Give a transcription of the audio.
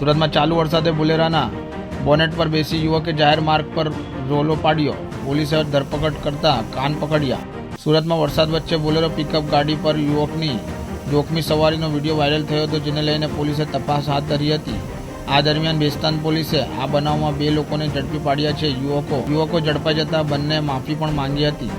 સુરતમાં ચાલુ વરસાદે બુલેરાના બોનેટ પર બેસી યુવકે જાહેર માર્ગ પર રોલો પાડ્યો. પોલીસે ધરપકડ કરતા કાન પકડ્યા. સુરતમાં વરસાદ વચ્ચે બોલેરો પિકઅપ ગાડી પર યુવકની જોખમી સવારીનો વીડિયો વાયરલ થયો હતો, જેને લઈને પોલીસે તપાસ હાથ ધરી હતી. આ દરમિયાન બેસ્તાન પોલીસે આ બનાવમાં બે લોકોને ઝડપી પાડ્યા છે. યુવકો યુવકો ઝડપાઈ જતા બંને માફી પણ માંગી હતી.